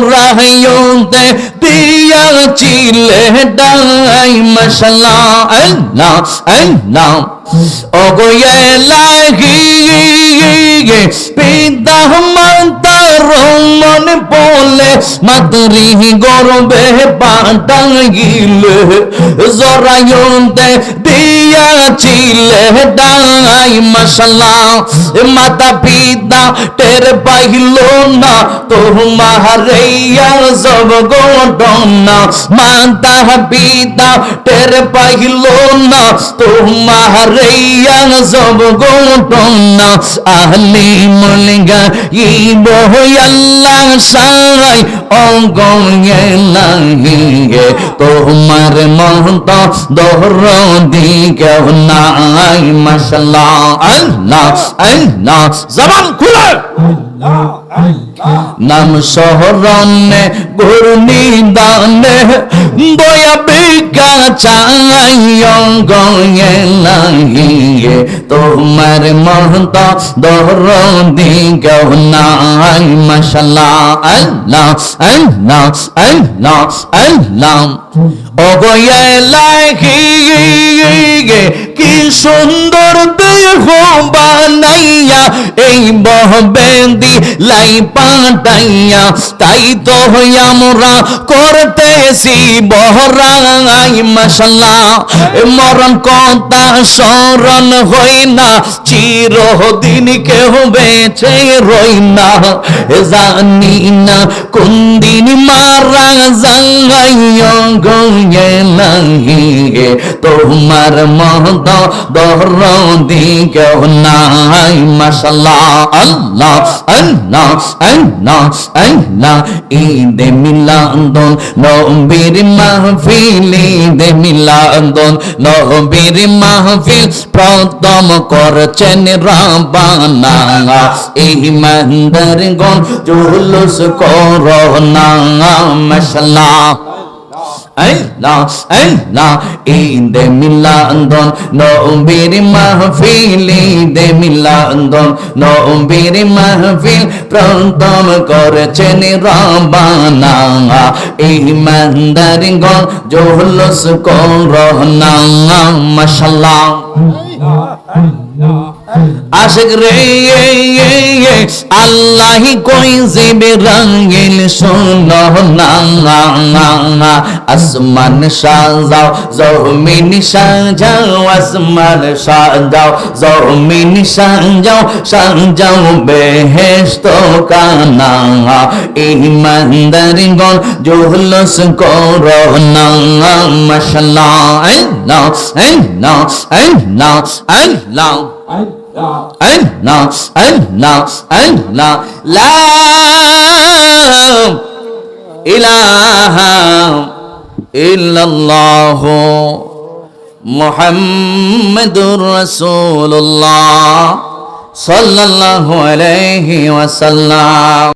জরায়তে দিয়াছিলে die মশলা আল্লাহ আল্লাহ ওগোয়ে লাগি পিতা মাতার মন বলে মাতরি গর্বে পাটাইলে জরায়তে দিয়াছিলে ডাই মশলা মাতা পিতা টের পাইল না তোমার সব ঘটনা মাতা পিতা টের পাইল না তোমার সব ঘটনা আহলি মলগা ইব আল্লাহ সাই অঙ্গে নাহিগে তোমার মহত দোহর দিকে নাই মশলা আল্লাহ আল্লাহ জবান খুলে। নাম শহরনে ঘূর্ণি দানে বয়া বিকা চাই গয়ে লাগিয়ে তোমার মহত দহর দিকে নাই মশলা আল্লাহ আল্লাহ আল্লাহ আল্লাহ। অগয়ে লাগিয়ে, কি সুন্দর দেহ বানাইয়া এই বহবেন্দি লাই পাটাইয়া, তাই তো আমরা করতেছি বহরাই মশলা মরণ কথা স্মরণ হই না, চিরদিন কেউ বেঁচে রই না। জানি না কোন দিন মারা যাই গয়ে লাগে তোমার মহত দর দিকে নাই মশলা আল্লাহ আল্লাহ আল্লাহ আল্লাহ ঈদ মিলাদন নবীর মাহফিল ঈদ মিলাদন নবীর মাহফিল প্রথম করছেন রাবানা এই ইমানদার গণ জুলুস করোনা মশলা ঈদ মিলাদন নবীর মাহফিল ঈদ মিলাদন নবীর মাহফিল প্রথম করেছেন রবানা ইমানদার গণ জোহলস করোনা মাশাল্লাহ আশিক রে আল্লাহ কই জিবে রঙিল শোনো, না আসমান সাজাও, জমিন সাজাও, আসমান সাজাও, জমিন সাজাও সাজাও বেহেস্ত কানা। ইমানদার গণ জুহলস করো, না মশলা আল্লাহ আল্লাহ আল্লাহ আল্লাহ। আল্লাহ আল্লাহ আল্লাহ লা ইলাহা ইল্লাল্লাহ মুহাম্মাদুর রাসূলুল্লাহ সাল্লাল্লাহু আলাইহি ওয়াসাল্লাম